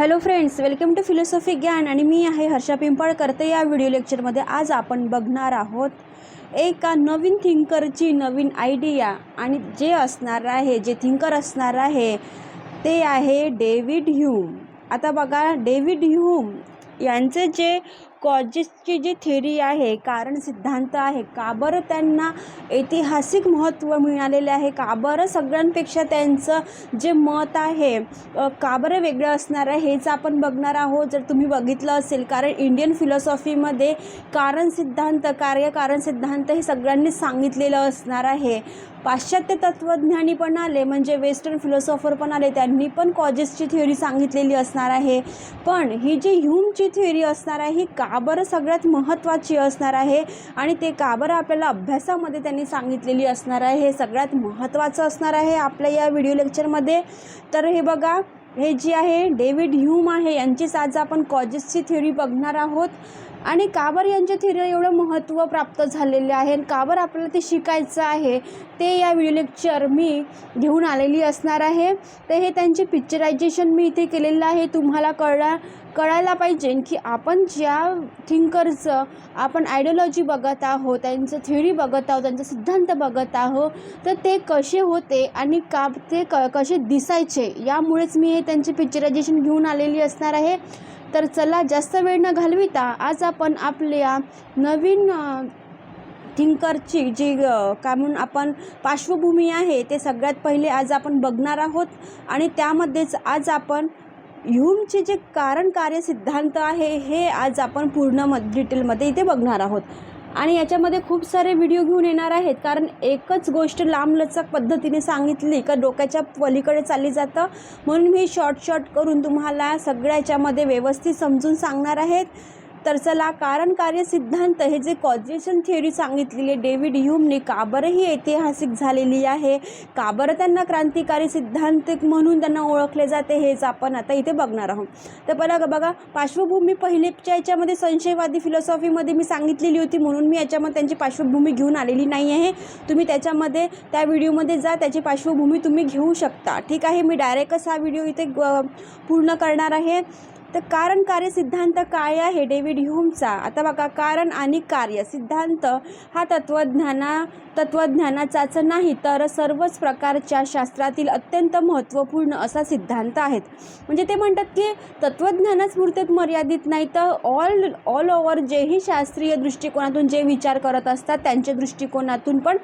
Hello friends welcome to philosophy ज्ञान आणि मी आहे हर्षा पिंपळकर. तर या व्हिडिओ लेक्चरमध्ये आज आपण बघणार आहोत एका नवीन थिंकरची नवीन आयडिया आणि जे असणार आहे जे थिंकर असणार आहे ते आहे डेव्हिड ह्यूम आता बघा डेव्हिड ह्यूम यांचे जे कॉजेसची जी थेरी आहे कारण सिद्धांत आहे का बरं त्यांना ऐतिहासिक महत्त्व मिळालेले आहे? का बरं सगळ्यांपेक्षा त्यांचं जे मत आहे का बरं वेगळं असणार आहे हेच आपण बघणार आहोत. जर तुम्ही बघितलं असेल कारण इंडियन फिलॉसॉफीमध्ये कारण सिद्धांत कार्यकारण सिद्धांत हे सगळ्यांनी सांगितलेलं असणार आहे. पाश्चात्य तत्त्वज्ञानी पण आले म्हणजे वेस्टर्न फिलॉसॉफर पण आले त्यांनी पण कॉजेसची थिअरी सांगितलेली असणार आहे. पण ही जी ह्यूमची थिअरी असणार आहे ही का बरं सगळ्यात महत्त्वाची असणार आहे? आणि ते का बरं आपल्याला अभ्यासामध्ये त्यांनी सांगितलेली असणार आहे हे सगळ्यात महत्त्वाचं असणार आहे आपल्या या व्हिडिओ लेक्चरमध्ये तर हे बघा हे जी आहे डेव्हिड ह्यूम आहे यांचीच आज आपण कॉजेसची थिअरी बघणार आहोत. आणि का बरं यांच्या थिअरीला एवढं महत्त्व प्राप्त झालेले आहे आणि का बरं आपल्याला ते शिकायचं आहे ते या व्हिडिओ लेक्चर मी घेऊन आलेली असणार आहे. तर हे त्यांचे पिक्चरायझेशन मी इथे केलेलं आहे. तुम्हाला कळणार कळायला पाहिजे की आपण ज्या थिंकरचं आपण आयडिओलॉजी बघत आहोत त्यांचं थिअरी बघत आहोत त्यांचा सिद्धांत बघत आहोत तर ते कसे होते आणि का ते क कसे दिसायचे यामुळेच मी हे त्यांचे पिक्चरायझेशन घेऊन आलेली असणार आहे. तर चला जास्त वेळ न घालविता आज आपण आपल्या नवीन थिंकरची जी काय म्हणून आपण पार्श्वभूमी आहे ते सगळ्यात पहिले आज आपण बघणार आहोत आणि त्यामध्येच आज आपण ह्यूमचे जे कारण कार्य सिद्धांत आहे हे आज आपण पूर्ण म डिटेलमध्ये इथे बघणार आहोत. आणि याच्यामध्ये खूप सारे व्हिडिओ घेऊन येणार आहेत कारण एकच गोष्ट लांबलचक पद्धतीने सांगितली का डोक्याच्या पलीकडे चालली जातं. म्हणून मी शॉर्ट शॉर्ट करून तुम्हाला सगळ्या याच्यामध्ये व्यवस्थित समजून सांगणार आहेत. तर चला कारण कार्य सिद्धांत हे जे कॉजेशन थिअरी सांगितलेली आहे डेव्हिड ह्यूमने का बरं ही ऐतिहासिक झालेली आहे. का बरं त्यांना क्रांतिकारी सिद्धांतिक म्हणून त्यांना ओळखले जाते हेच आपण आता इथे बघणार आहोत. तर पहिला बघा पार्श्वभूमी पहिलेच्या याच्यामध्ये संशयवादी फिलॉसॉफीमध्ये मी सांगितलेली होती म्हणून मी याच्यामध्ये त्यांची पार्श्वभूमी घेऊन आलेली नाही आहे. तुम्ही त्याच्यामध्ये त्या व्हिडिओमध्ये जा त्याची पार्श्वभूमी तुम्ही घेऊ शकता. ठीक आहे मी डायरेक्टच हा व्हिडिओ इथे ग- पूर्ण करणार आहे. तर कारण कार्य सिद्धांत काय आहे डेव्हिड ह्यूमचा? आता बघा कारण आणि कार्य. सिद्धांत हा तत्त्वज्ञाना तत्त्वज्ञानाचाच नाही तर सर्वच प्रकारच्या शास्त्रातील अत्यंत महत्त्वपूर्ण असा सिद्धांत आहेत. म्हणजे ते म्हणतात की तत्त्वज्ञानाच पुरतेच मर्यादित नाही तर ऑल ऑल ओव्हर जेही शास्त्रीय दृष्टिकोनातून जे विचार करत असतात त्यांच्या दृष्टिकोनातून पण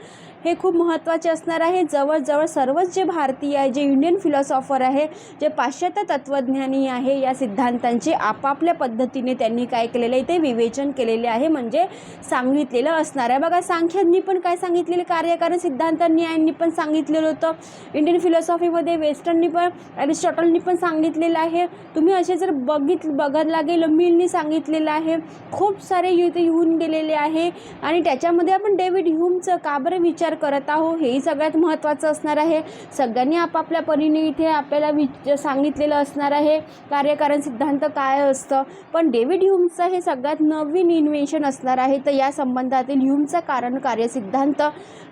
हे खूप महत्त्वाचे असणार आहे. जवळजवळ सर्वच जे भारतीय आहे जे इंडियन फिलॉसॉफर आहे जे पाश्चात्य तत्त्वज्ञानी आहे या सिद्धांत सिद्धांतांचे आपापल्या पद्धतीने त्यांनी काय केलेलं आहे ते विवेचन केलेले आहे म्हणजे सांगितलेलं असणार आहे. बघा सांख्यांनी पण काय सांगितलेलं? कार्यकारण सिद्धांत यांनी पण सांगितलेलं होतं. इंडियन फिलॉसॉफीमध्ये वेस्टर्ननी पण ॲरिस्टॉटलनी पण सांगितलेलं आहे. तुम्ही असे जर बघित बघत लागेल मिलनी सांगितलेलं आहे. खूप सारे युद्ध येऊन गेलेले आहे. आणि त्याच्यामध्ये आपण डेव्हिड ह्यूमचं का बरं विचार करत आहो हेही सगळ्यात महत्त्वाचं असणार आहे. सगळ्यांनी आपापल्या परीने इथे आपल्याला विच सांगितलेलं असणार आहे. कार्यकारण सिद्धांत सिद्धांत काय असतं? पण डेव्हिड ह्यूमचं हे सगळ्यात नवीन इन्व्हेन्शन असणार आहे. तर या संबंधातील ह्यूमचा कारण कार्य सिद्धांत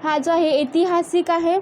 हा जो आहे ऐतिहासिक आहे.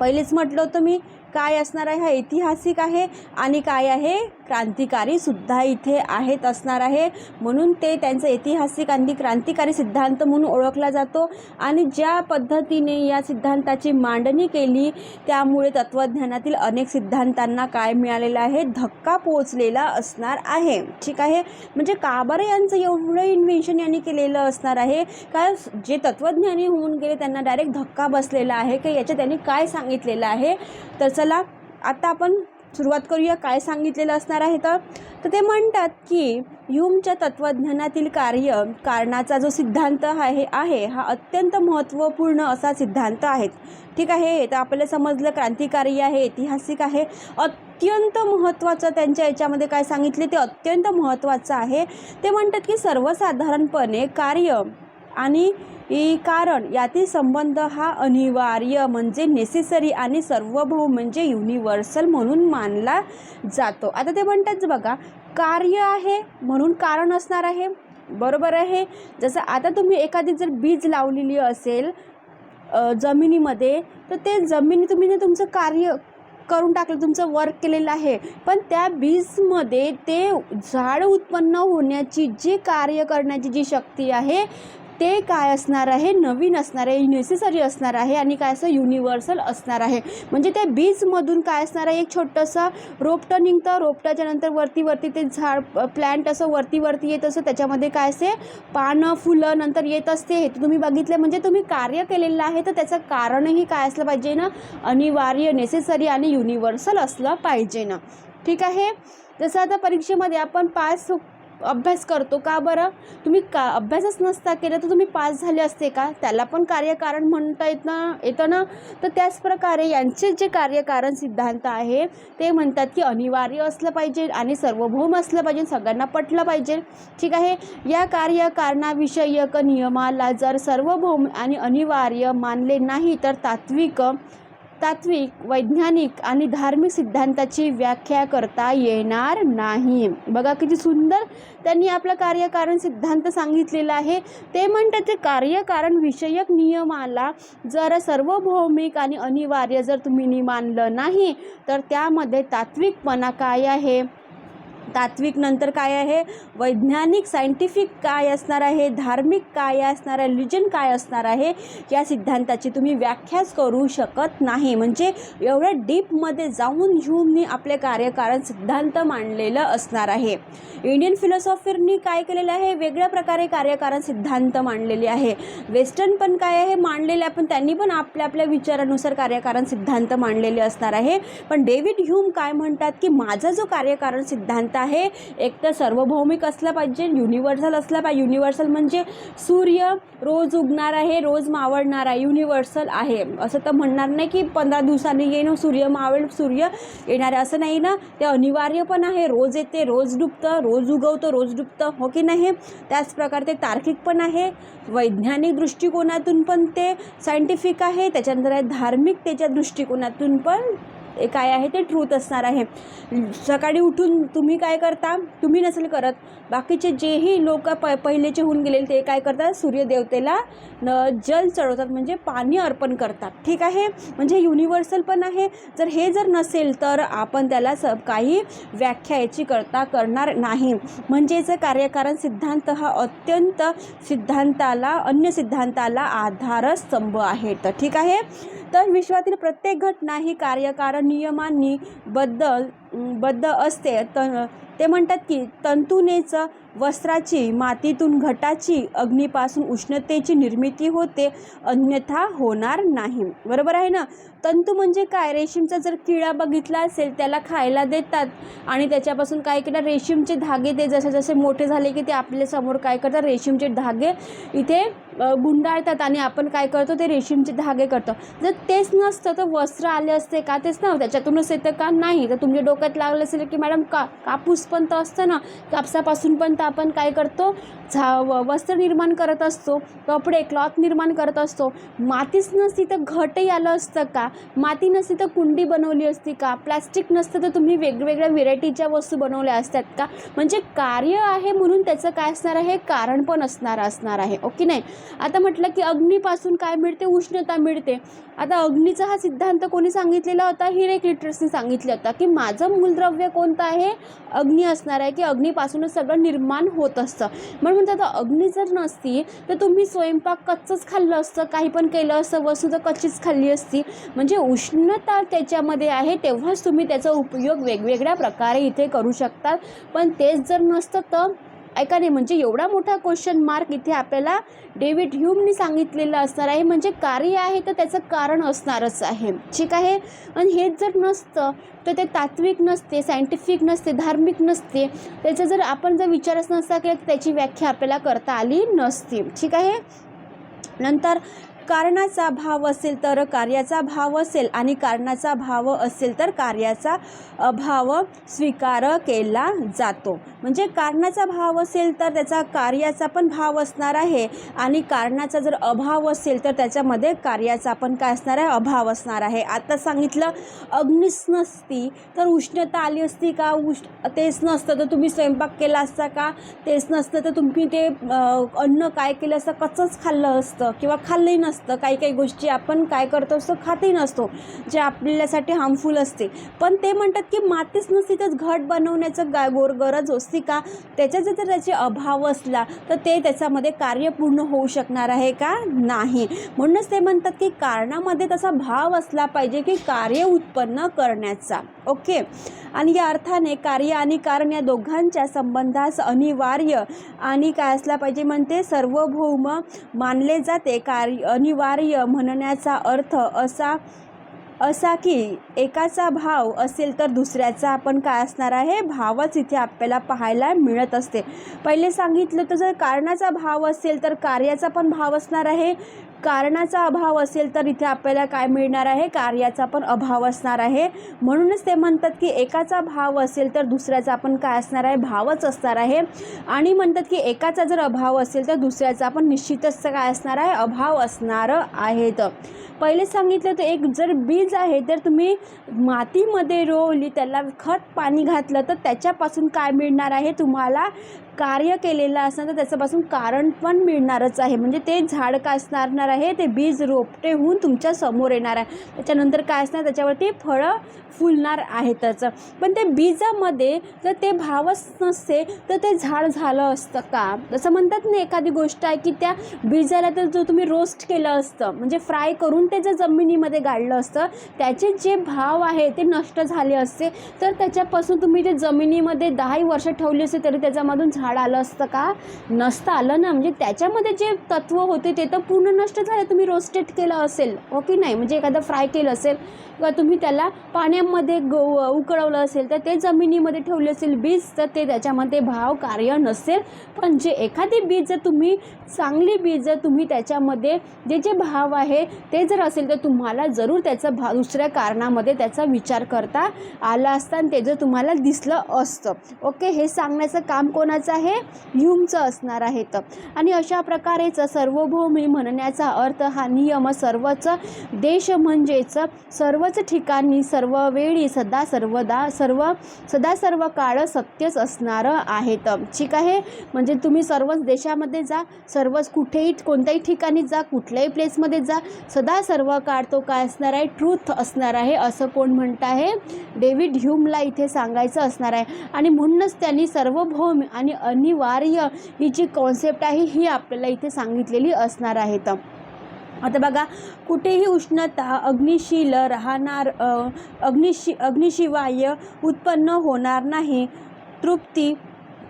पहिलेच म्हटलं होतं मी काय असणार आहे? हा ऐतिहासिक आहे आणि काय आहे? क्रांतिकारी सुद्धा इथे आहेत असणार आहे. म्हणून ते त्यांचं ऐतिहासिक आणि क्रांतिकारी सिद्धांत म्हणून ओळखला जातो. आणि ज्या पद्धतीने या सिद्धांताची मांडणी केली त्यामुळे तत्त्वज्ञानातील अनेक सिद्धांतांना काय मिळालेलं आहे? धक्का पोचलेला असणार आहे. ठीक आहे? म्हणजे का बरं यांचं एवढं इन्व्हेन्शन यांनी केलेलं असणार आहे. का जे तत्त्वज्ञानी होऊन गेले त्यांना डायरेक्ट धक्का बसलेला आहे. की याच्या त्यांनी काय सांगितलेलं आहे? तर चला आता आपण सुरुवात करूया काय सांगितलेलं असणार आहे तर? तर ते म्हणतात की ह्यूमच्या तत्त्वज्ञानातील कार्य कारणाचा जो सिद्धांत आहे आहे हा अत्यंत महत्त्वपूर्ण असा सिद्धांत आहे. ठीक आहे तर आपल्याला समजलं क्रांतिकारी आहे ऐतिहासिक आहे. अत्यंत महत्त्वाचं त्यांच्या याच्यामध्ये काय सांगितले ते अत्यंत महत्त्वाचं आहे. ते म्हणतात की सर्वसाधारणपणे कार्य आणि कारण यातील संबंध हा अनिवार्य म्हणजे नेसेसरी आणि सर्वभौम म्हणजे युनिव्हर्सल म्हणून मानला जातो. आता ते म्हणतात बघा कार्य आहे म्हणून कारण असणार आहे. बरोबर आहे? जसं आता तुम्ही एखादी जर बीज लावलेली असेल जमिनीमध्ये तर ते जमिनी तुम्ही तुमचं कार्य करून टाकलं तुमचं वर्क केलेलं आहे. पण त्या बीजमध्ये ते झाड उत्पन्न होण्याची जी कार्य करण्याची जी शक्ती आहे ते काय असणार आहे? नवीन असणार आहे नेसेसरी असणार आहे आणि काय असं युनिव्हर्सल असणार आहे. म्हणजे त्या बीजमधून काय असणार आहे? एक छोटंसं रोपटं निघतं रोपटाच्या नंतर वरती वरती ते झाड प्लॅन्ट असं वरती वरती येत असं त्याच्यामध्ये काय असे पानं फुलं नंतर येत असते. हे तुम्ही बघितलं. म्हणजे तुम्ही कार्य केलेलं आहे तर त्याचं कारणही काय असलं पाहिजे ना? अनिवार्य नेसेसरी आणि युनिव्हर्सल असलं पाहिजे ना. ठीक आहे? जसं आता परीक्षेमध्ये आपण पाच अभ्यास करतो का बरं? तुम्ही का अभ्यासच नसता केला तर तुम्ही पास झाले असते का? त्याला पण कार्यकारण म्हणता येत ना येतं ना? तर त्याचप्रकारे यांचे जे कार्यकारण सिद्धांत आहे ते म्हणतात की अनिवार्य असलं पाहिजे आणि सार्वभौम असलं पाहिजे सगळ्यांना पटलं पाहिजे. ठीक आहे? या कार्यकारणाविषयक नियमाला जर सार्वभौम आणि अनिवार्य मानले नाही तर तात्विक तात्विक वैज्ञानिक आणि धार्मिक सिद्धांताची व्याख्या करता येणार नाही. बघा किती सुंदर त्यांनी आपलं कार्यकारण सिद्धांत सांगितलेला आहे. ते म्हणतात ते कार्यकारण विषयक नियमाला जर सार्वभौमिक आणि अनिवार्य जर तुम्ही नि मानलं नाही तर त्यामध्ये तात्विकपणा काय आहे? तात्विक नंतर काय आहे? वैज्ञानिक सायंटिफिक काय असणार आहे? धार्मिक काय असणार आहे? रिलिजन काय असणार आहे? या सिद्धांताची तुम्ही व्याख्याच करू शकत नाही. म्हणजे एवढ्या डीपमध्ये जाऊन ह्यूमनी आपले कार्यकारण सिद्धांत मांडलेलं असणार आहे. इंडियन फिलॉसॉफरनी काय केलेलं आहे? वेगळ्या प्रकारे कार्यकारण सिद्धांत मांडलेले आहे. वेस्टर्न पण काय आहे? मांडलेले आहे. पण त्यांनी पण आपल्या आपल्या विचारानुसार कार्यकारण सिद्धांत मांडलेले असणार आहे. पण डेव्हिड ह्यूम काय म्हणतात की माझा जो कार्यकारण सिद्धांत आहे. एक तर सार्वभौमिक असला पाहिजे युनिव्हर्सल असला पाहिजे. युनिव्हर्सल म्हणजे सूर्य रोज उगणार आहे रोज मावळणार आहे. युनिव्हर्सल आहे. असं तर म्हणणार नाही की पंधरा दिवसांनी येईन सूर्य मावळ सूर्य येणार आहे. असं नाही ना. ते अनिवार्य पण आहे. रोज येते रोज डुबतं रोज उगवतं रोज डुबतं. हो की नाही? त्याच प्रकारे ते तार्किक पण आहे. वैज्ञानिक दृष्टिकोनातून पण ते सायंटिफिक आहे. त्याच्यानंतर आहे धार्मिकतेच्या दृष्टिकोनातून पण काय आहे ते ट्रूथ असणार आहे. सकाळी उठून तुम्ही काय करता? तुम्ही नसेल करत. बाकीचे जेही लोक प पहिलेचे होऊन गेलेले ते काय करतात? सूर्यदेवतेला न जल चढवतात म्हणजे पाणी अर्पण करतात. ठीक आहे? म्हणजे युनिव्हर्सल पण आहे. जर हे जर नसेल तर आपण त्याला स काही व्याख्या याची करता करणार नाही. म्हणजेच कार्यकारण सिद्धांत हा अत्यंत सिद्धांताला अन्य सिद्धांताला आधारस्तंभ आहे. तर ठीक आहे? तर विश्वातील प्रत्येक घटना ही कार्यकारण नियमांनी बद्दल बद्ध असते. त ते म्हणतात की तंतुनेच वस्त्राची मातीतून घटाची अग्नीपासून उष्णतेची निर्मिती होते अन्यथा होणार नाही. बरोबर आहे ना? तंतू म्हणजे काय? रेशीमचा जर किडा बघितला असेल त्याला खायला देतात आणि त्याच्यापासून काय केलं रेशीमचे धागे ते जसे जसे मोठे झाले की ते आपल्यासमोर काय करतात? रेशीमचे धागे इथे गुंडाळतात आणि आपण काय करतो? ते रेशीमचे धागे करतो. जर तेच नसतं तर वस्त्र आले असते का? तेच ना त्याच्यातूनच येतं का? नाही. तर तुमच्या डोक्यात लागलं असेल की मॅडम का कापूस पण तर असतं ना कापसापासून पण तर आपण काय करतो झा व- वस्त्र निर्माण करत असतो कपडे क्लॉथ निर्माण करत असतो. मातीच नसती तर घटही आलं असतं का? माती नसती तर कुंडी बनवली असती का? प्लॅस्टिक नसतं तर तुम्ही वेगवेगळ्या व्हेरायटीच्या वस्तू बनवल्या असतात का? म्हणजे कार्य आहे म्हणून त्याचं काय असणार आहे? कारण पण असणार असणार आहे. हो ओके नाही? आता म्हटलं की अग्नीपासून काय मिळते? उष्णता मिळते. आता अग्नीचा हा सिद्धांत कोणी सांगितलेला होता? हिरेक लिटरसने सांगितलं होतं की माझं मूलद्रव्य कोणतं आहे? अग्नी असणार आहे की अग्नीपासूनच सगळं निर्माण होत असतं. म्हणून म्हणतात अग्नी जर नसती तर तुम्ही स्वयंपाक कच्चंच खाल्लं असतं काही पण केलं असतं वस्तू तर कच्चीच खाल्ली असती. म्हणजे उष्णता त्याच्यामध्ये आहे तेव्हाच तुम्ही त्याचा उपयोग वेगवेगळ्या प्रकारे इथे करू शकतात. पण तेच जर नसतं तर ऐका नाही म्हणजे एवढा मोठा क्वेश्चन मार्क इथे आपल्याला डेव्हिड ह्यूमनी सांगितलेलं असणार आहे. म्हणजे कार्य आहे तर त्याचं कारण असणारच आहे. ठीक आहे? आणि हेच जर नसतं तर ते तात्विक नसते सायंटिफिक नसते धार्मिक नसते. त्याचा जर आपण जर विचारच नसता केला तर त्याची व्याख्या आपल्याला करता आली नसते. ठीक आहे? नंतर कारणाचा भाव असेल तर कार्याचा भाव असेल आणि कारणाचा भाव असेल तर कार्याचा अभाव स्वीकार केला जातो. म्हणजे कारणाचा भाव असेल तर त्याचा कार्याचा पण भाव असणार आहे आणि कारणाचा जर अभाव असेल तर त्याच्यामध्ये कार्याचा पण काय असणार आहे? अभाव असणार आहे. आता सांगितलं अग्निच नसती तर उष्णता आली असती का? उष्ण तेच नसतं तर तुम्ही स्वयंपाक केला असता का? तेच नसतं तर तुम्ही ते अन्न काय केलं असतं? कच्चंच खाल्लं असतं किंवा खाल्लंही नसतं. काही काही गोष्टी आपण काय करतो असतो खातही नसतो जे आपल्यासाठी हार्मफुल असते. पण ते म्हणतात की मातीच नसती तर घट बनवण्याचं गा गोर गरज असती का? त्याच्या जर त्याचे अभाव असला तर ते त्याच्यामध्ये कार्य पूर्ण होऊ शकणार आहे का? नाही. म्हणूनच ते म्हणतात की कारणामध्ये तसा भाव असला पाहिजे की कार्य उत्पन्न करण्याचा. ओके? आणि या अर्थाने कार्य आणि कारण या दोघांच्या संबंधास अनिवार्य आणि काय असला पाहिजे म्हणते? सार्वभौम मानले जाते. कार्य अनिवार्य म्हणण्याचा अर्थ असा असा की एकाचा भाव असेल तर दुसऱ्याचा. आपण काय असणार आहे? भावच इथे आपल्याला पाहायला मिळत असते. पहिले सांगितलं तर जर कारणाचा भाव असेल तर कार्याचा पण भाव असणार आहे. कारणाचा अभाव असेल तर इथे आपल्याला काय मिळणार आहे? कार्याचा पण अभाव असणार आहे. म्हणूनच ते म्हणतात की एकाचा भाव असेल तर दुसऱ्याचा पण काय असणार आहे? भावच असणार आहे. आणि म्हणतात की एकाचा जर अभाव असेल तर दुसऱ्याचा पण निश्चितच काय असणार आहे? अभाव असणार आहेत. पहिले सांगितलं तर एक जर बीज आहे तर तुम्ही मातीमध्ये रोवली त्याला खत पाणी घातलं तर त्याच्यापासून काय मिळणार आहे? तुम्हाला कार्य केलेलं असणार तर त्याच्यापासून कारण पण मिळणारच आहे. म्हणजे ते झाड काय असणार आहे. ते बीज रोपटे होऊन तुमच्यासमोर येणार आहे. त्याच्यानंतर काय असणार? त्याच्यावरती फळं फुलणार आहेतच. त्याचं पण ते बीजामध्ये जर ते भावच नसते तर ते झाड झालं असतं का? जसं म्हणतात ना एखादी गोष्ट आहे की त्या बीजाला तर जो तुम्ही रोस्ट केलं असतं म्हणजे फ्राय करून ते जर जमिनीमध्ये गाडलं असतं त्याचे जे भाव आहे ते नष्ट झाले असते तर त्याच्यापासून तुम्ही ते जमिनीमध्ये दहाही वर्ष ठेवली असते तरी त्याच्यामधून झाड आलं असतं का? नसतं आलं ना. म्हणजे त्याच्यामध्ये जे तत्व होते ते तर पूर्ण नष्ट झाले तुम्ही रोस्टेड केलं असेल ओके की नाही? म्हणजे एखादं फ्राय केलं असेल किंवा तुम्ही त्याला पाण्यामध्ये ग उकळवलं असेल तर ते जमिनीमध्ये ठेवले असेल बीज तर ते त्याच्यामध्ये भाव कार्य नसेल. पण जे एखादी बीज जर तुम्ही चांगली बीज जर तुम्ही त्याच्यामध्ये जे जे भाव आहे ते जर असेल तर तुम्हाला जरूर त्याचा भा दुसऱ्या कारणामध्ये त्याचा विचार करता आला असता आणि ते जर तुम्हाला दिसलं असतं. ओके? हे सांगण्याचं काम कोणाचं आहे? ह्युमचं असणार आहे. तर आणि अशा प्रकारेच सर्वभौमी म्हणण्याचा अर्थ हा नियम सर्वच देश म्हणजेच सर्वच ठिकाणी सर्व वेळी सदा सर्वदा सर्व सदा सर्व काळ सत्यच असणार आहेत. ठीक आहे? म्हणजे तुम्ही सर्वच देशामध्ये जा सर्वच कुठेही कोणत्याही ठिकाणी जा कुठल्याही प्लेसमध्ये जा सदा सर्व काळ तो काय असणार आहे? ट्रूथ असणार आहे असं कोण म्हणत आहे? डेव्हिड ह्यूमला इथे सांगायचं असणार आहे. आणि म्हणूनच त्यांनी सर्वभौम आणि अनिवार्य ही जी कॉन्सेप्ट आहे ही आपल्याला इथे सांगितलेली असणार आहेत. आता बघा कुठेही उष्णता अग्निशील राहणार अग्निशी अग्निशिवाय उत्पन्न होणार नाही. तृप्ती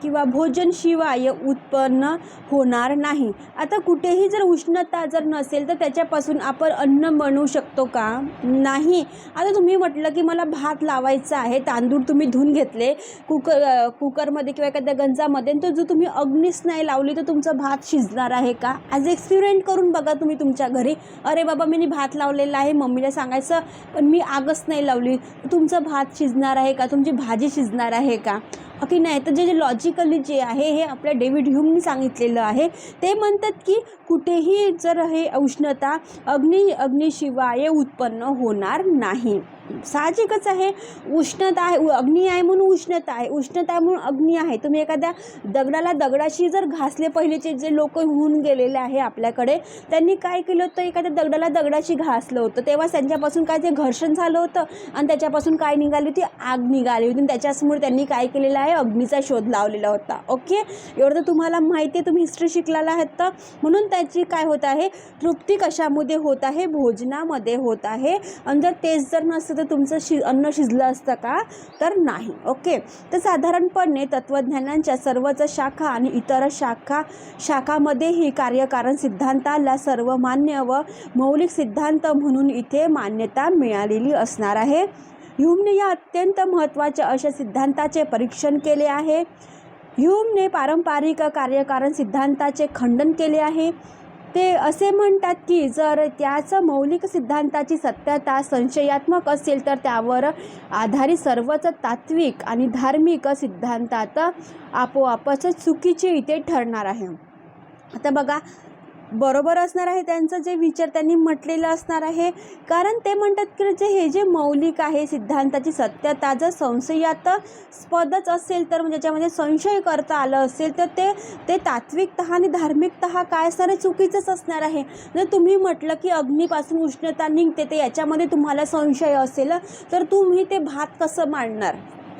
किंवा भोजनशिवाय उत्पन्न होणार नाही. आता कुठेही जर उष्णता जर नसेल तर त्याच्यापासून आपण अन्न बनवू शकतो का? नाही. आता तुम्ही म्हटलं की मला भात लावायचा आहे तांदूळ तुम्ही धुवून घेतले कुकर कुकरमध्ये किंवा एखाद्या गंजामध्ये आणि जो तुम्ही अग्नीच नाही लावली तर तुमचा भात शिजणार आहे का? ॲज एक्सपेरिमेंट करून बघा तुम्ही तुमच्या घरी. अरे बाबा मी भात लावलेला आहे मम्मीला सांगायचं पण मी आगच नाही लावली. तुमचं भात शिजणार आहे का? तुमची भाजी शिजणार आहे का? की नाही तर जे जे लॉजिकली जे आहे हे आपल्या डेव्हिड ह्यूमनी सांगितलेलं आहे. ते म्हणतात की कुठेही जर हे उष्णता अग्नी अग्निशिवाय उत्पन्न होणार नाही. साहजिकच आहे. उष्णता आहे अग्नी आहे म्हणून उष्णता आहे. उष्णता आहे म्हणून अग्नी आहे. तुम्ही एखाद्या दगडाला दगडाशी जर घासले पहिलेचे जे लोक होऊन गेलेले आहे आपल्याकडे त्यांनी काय केलं होतं? एखाद्या दगडाला दगडाशी घासलं होतं. तेव्हा त्यांच्यापासून काय ते घर्षण झालं होतं? आणि त्याच्यापासून काय निघाली होती? आग निघाली होती. आणि त्याच्यासमोर त्यांनी काय केलेलं आहे? अग्नीचा शोध लावलेला होता. ओके? एवढं तर तुम्हाला माहिती आहे. तुम्ही हिस्ट्री शिकलेला आहात तर. म्हणून त्याची काय होत आहे? तृप्ती कशामध्ये होत आहे? भोजनामध्ये होत आहे. आणि जर तेच जर नसतं तर तुमचं शि अन्न शिजलं असतं का? तर नाही ओके? तर साधारणपणे तत्त्वज्ञानांच्या सर्वच शाखा आणि इतर शाखा शाखामध्येही कार्यकारण सिद्धांताला सर्वमान्य व मौलिक सिद्धांत म्हणून इथे मान्यता मिळालेली असणार आहे. ह्यूमने या अत्यंत महत्त्वाच्या अशा सिद्धांताचे परीक्षण केले आहे. ह्यूमने पारंपरिक कार्यकारण सिद्धांताचे खंडन केले आहे. ते असे म्हणतात की जर त्याचं मौलिक सिद्धांताची सत्यता संशयात्मक असेल तर त्यावर आधारित सर्वच तात्विक आणि धार्मिक सिद्धांतात आपोआपच चुकीचे इथे ठरणार आहे. आता बघा बरोबर असणार आहे त्यांचं जे विचार त्यांनी म्हटलेलं असणार आहे. कारण ते म्हणतात की जे हे जे मौलिक आहे सिद्धांताची सत्यता जर संशयास्पदच असेल तर म्हणजे ज्याच्यामध्ये संशय करता आलं असेल तर ते ते तात्विकतः आणि धार्मिकतः काय असणार आहे? चुकीचंच असणार आहे. जर तुम्ही म्हटलं की अग्नीपासून उष्णता निघते ते याच्यामध्ये तुम्हाला संशय असेल तर तुम्ही ते भात कसं मांडणार?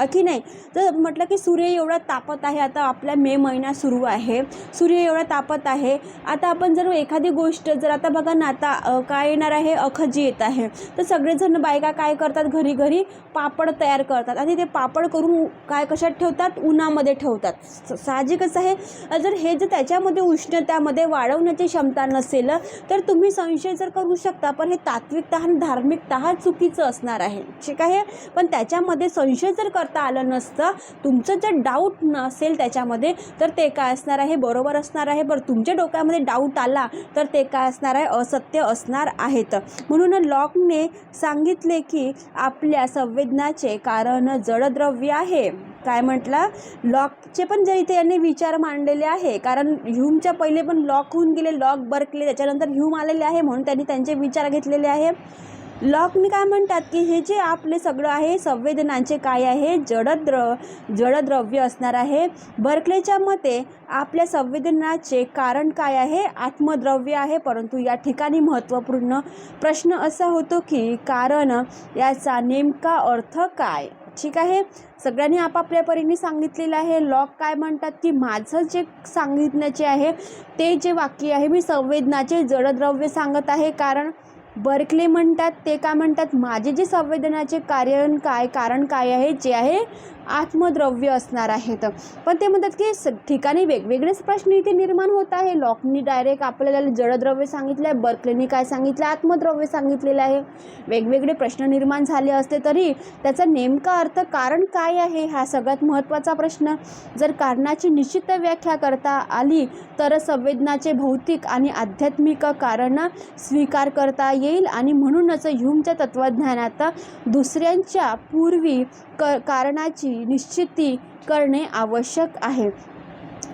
की नाही? तर म्हटलं की सूर्य एवढा तापत आहे आता आपल्या मे महिना सुरू आहे. सूर्य एवढा तापत आहे. आता आपण जर एखादी गोष्ट जर आता बघा ना आता काय येणार आहे? अखजी येत आहे. तर सगळेजण बायका काय करतात? घरी घरी पापड तयार करतात. आणि ते पापड करून काय कशात ठेवतात? उन्हामध्ये ठेवतात. स- साहजिकच आहे. जर हे जर त्याच्यामध्ये उष्णतामध्ये वाढवण्याची क्षमता नसेल तर तुम्ही संशय जर करू शकता पण हे तात्विकता आणि धार्मिकता चुकीचं असणार आहे. ठीक आहे? पण त्याच्यामध्ये संशय जर करता आलं नसतं. तुमचं जर डाऊट नसेल त्याच्यामध्ये तर ते काय असणार आहे? बरोबर असणार आहे? बरं तुमच्या डोक्यामध्ये डाऊट आला तर ते काय असणार आहे? असत्य असणार आहेत. म्हणून लॉकने सांगितले की आपल्या संवेदनाचे कारण जडद्रव्य आहे. काय म्हटलं? लॉकचे पण जे इथे यांनी विचार मांडलेले आहे कारण ह्यूमच्या पहिले पण लॉक होऊन गेले लॉक बरकले त्याच्यानंतर ह्यूम आलेले आहे म्हणून त्यांनी त्यांचे विचार घेतलेले आहे. लॉकने काय म्हणतात की हे जे आपले सगळं आहे संवेदनांचे काय आहे जडद्र जडद्रव्य असणार आहे. बर्कलेच्या मते आपल्या संवेदनाचे कारण काय आहे? आत्मद्रव्य आहे परंतु या ठिकाणी महत्त्वपूर्ण प्रश्न असा होतो की कारण याचा नेमका अर्थ काय? ठीक आहे? सगळ्यांनी आपापल्या परीने सांगितलेलं आहे. लॉक काय म्हणतात की माझं जे सांगितण्याचे आहे ते जे वाक्य आहे मी संवेदनाचे जडद्रव्य सांगत आहे. कारण बर्कले म्हणतात ते काय म्हणतात माझे जे संवेदनाचे कारण काय कारण काय आहे जे आहे आत्मद्रव्य असणार आहेत. पण ते म्हणतात की स ठिकाणी वेगवेगळेच प्रश्न इथे निर्माण होत आहे. लॉकनी डायरेक्ट आपल्याला जडद्रव्य सांगितलं आहे बर्कलेनी काय सांगितलं आत्मद्रव्य सांगितलेलं आहे. वेगवेगळे प्रश्न निर्माण झाले असते तरी त्याचा नेमका अर्थ कारण काय आहे हा सगळ्यात महत्त्वाचा प्रश्न. जर कारणाची निश्चित व्याख्या करता आली तर संवेदनाचे भौतिक आणि आध्यात्मिक कारण स्वीकार करता येईल आणि म्हणूनच ह्यूमच्या तत्त्वज्ञानात दुसऱ्यांच्या पूर्वी क कारणाची निश्चिती करणे आवश्यक आहे.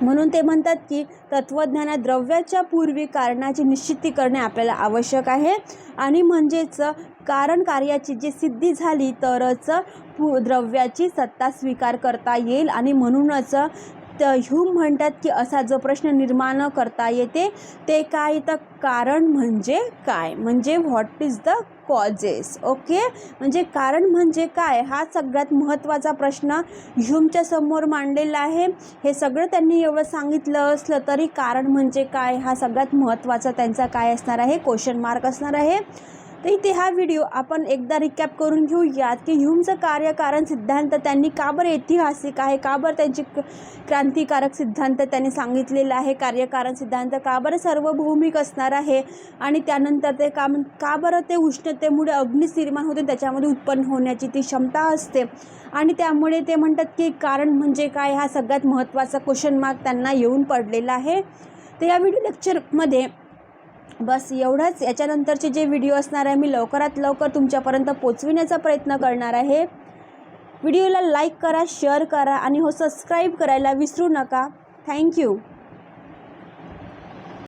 म्हणून ते म्हणतात की तत्त्वज्ञानात द्रव्याच्या पूर्वी कारणाची निश्चिती करणे आपल्याला आवश्यक आहे. आणि म्हणजेच कारण कार्याची जी सिद्धी झाली तरच पु द्रव्याची सत्ता स्वीकार करता येईल. आणि म्हणूनच तर ह्यूम म्हणतात की असा जो प्रश्न निर्माण करता येते ते काय तर कारण म्हणजे काय? म्हणजे what is the causes okay म्हणजे कारण म्हणजे काय? हा सगळ्यात महत्त्वाचा प्रश्न ह्यूमच्या समोर मांडलेला आहे. हे सगळं त्यांनी एवढं सांगितलं असलं तरी कारण म्हणजे काय? हा सगळ्यात महत्त्वाचा त्यांचा काय असणार आहे? क्वेश्चन मार्क असणार आहे. तर इथे हा व्हिडिओ आपण एकदा रिकॅप करून घेऊयात की ह्यूमचं कार्यकारण सिद्धांत त्यांनी का बरं ऐतिहासिक आहे? का बरं त्यांची क्रांतिकारक सिद्धांत त्यांनी सांगितलेला आहे? कार्यकारण सिद्धांत का बरं सार्वभौमिक असणार आहे? आणि त्यानंतर ते का म्हण का बरं ते उष्णतेमुळे अग्निस निर्माण होते त्याच्यामध्ये उत्पन्न होण्याची ती क्षमता असते. आणि त्यामुळे ते म्हणतात की कारण म्हणजे काय? हा सगळ्यात महत्त्वाचा क्वेश्चन मार्क त्यांना येऊन पडलेला आहे. तर या व्हिडिओ लेक्चरमध्ये बस एवढंच. याच्यानंतरचे जे व्हिडिओ असणार आहे मी लवकरात लवकर तुमच्यापर्यंत पोचविण्याचा प्रयत्न करणार आहे. व्हिडिओला लाईक करा शेअर करा आणि हो सबस्क्राईब करायला विसरू नका. थँक्यू